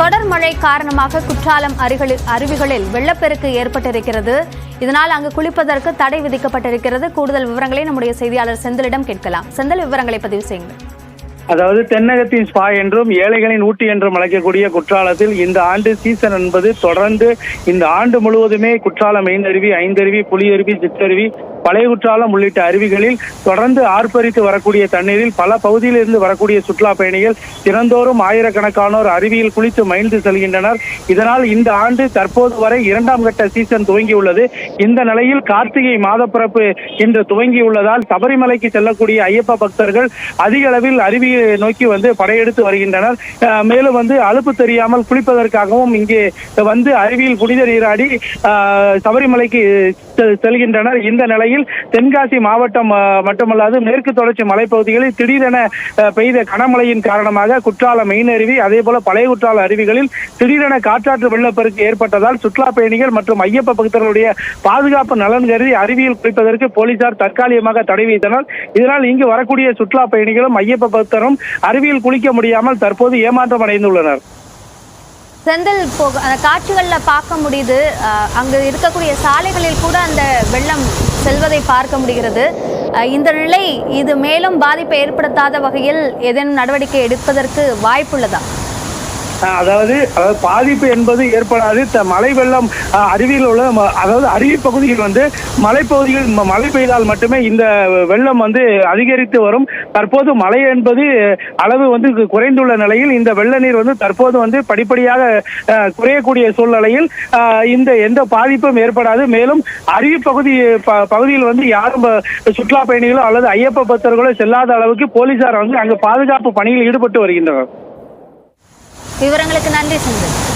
கனமழை காரணமாக குற்றாலம் அருகில் அருவிகளில் வெள்ளப்பெருக்கு ஏற்பட்டிருக்கிறது. இதனால் அங்கு குளிப்பதற்கு தடை விதிக்கப்பட்டிருக்கிறது. கூடுதல் விவரங்களை நம்முடைய செய்தியாளர் செந்திலிடம் கேட்கலாம். செந்தில் விவரங்களை பதிவு செய்யுங்கள். அதாவது தென்னகத்தின் ஸ்பா என்றும் ஏழைகளின் ஊட்டி என்றும் அழைக்கக்கூடிய குற்றாலத்தில் இந்த ஆண்டு சீசன் என்பது தொடர்ந்து இந்த ஆண்டு முழுவதுமே குற்றாலம் மெயினருவி ஐந்தருவி புலியருவி சிற்றருவி பழைய குற்றாலம் உள்ளிட்ட அருவிகளில் தொடர்ந்து ஆர்ப்பரித்து வரக்கூடிய தண்ணீரில் பல பகுதியிலிருந்து வரக்கூடிய சுற்றுலா பயணிகள் தினந்தோறும் ஆயிரக்கணக்கானோர் அருவியில் குளித்து மகிழ்ந்து செல்கின்றனர். இதனால் இந்த ஆண்டு தற்போது வரை இரண்டாம் கட்ட சீசன் துவங்கியுள்ளது. இந்த நிலையில் கார்த்திகை மாதப்பிறப்பு இன்று துவங்கியுள்ளதால் சபரிமலைக்கு செல்லக்கூடிய ஐயப்ப பக்தர்கள் அதிக அளவில் அருவியில் நோக்கி வந்து படையெடுத்து வருகின்றனர். மேலும் வந்து அலுப்பு தெரியாமல் குளிப்பதற்காகவும் இங்கே வந்து அருவியில் புனித நீராடி சபரிமலைக்கு செல்கின்றனர். இந்த நிலையில் தென்காசி மாவட்டம் மட்டுமல்லாது மேற்கு தொடர்ச்சி மலைப்பகுதிகளில் திடீரென பெய்த கனமழையின் காரணமாக குற்றாலம் மெயின் அருவி அதே போல பழைய குற்றால அருவிகளில் திடீரென காற்றாற்று வெள்ளப்பெருக்கு ஏற்பட்டதால் சுற்றுலா பயணிகள் மற்றும் ஐயப்ப பக்தர்களுடைய பாதுகாப்பு நலன் கருதி அருவியில் குளிப்பதற்கு போலீசார் தற்காலிகமாக தடை வைத்தனர் இதனால் இங்கு வரக்கூடிய சுற்றுலா பயணிகளும் ஐயப்ப பக்தரும் அருவியில் குளிக்க முடியாமல் தற்போது ஏமாற்றம் அடைந்துள்ளனர். செந்தில் போக அந்த காட்சிகள்ல பார்க்க முடியுது. அஹ், அங்கு இருக்கக்கூடிய சாலைகளில் கூட அந்த வெள்ளம் செல்வதை பார்க்க முடிகிறது. இந்த நிலை இது மேலும் பாதிப்பை ஏற்படுத்தாத வகையில் ஏதேனும் நடவடிக்கை எடுப்பதற்கு வாய்ப்புள்ளதா? அதாவது அதாவது பாதிப்பு என்பது ஏற்படாது. த- மழை வெள்ளம் அருவியில் உள்ள ம- அதாவது அருவி பகுதியில் வந்து மலைப்பகுதியில் மழை பெய்தால் மட்டுமே இந்த வெள்ளம் வந்து அதிகரித்து வரும். தற்போது மழை என்பது அளவு வந்து குறைந்துள்ள நிலையில் இந்த வெள்ள நீர் வந்து தற்போது வந்து படிப்படியாக குறையக்கூடிய சூழ்நிலையில் இந்த எந்த பாதிப்பும் ஏற்படாது. மேலும் அருவி பகுதி ப- பகுதியில் வந்து யாரும் சுற்றுலா பயணிகளோ அல்லது ஐயப்ப பக்தர்களோ செல்லாத அளவுக்கு போலீசார் வந்து அங்கு பாதுகாப்பு பணியில் ஈடுபட்டு வருகின்றனர். വിവരങ്ങൾക്ക് നന്ദി സുന്ദർ.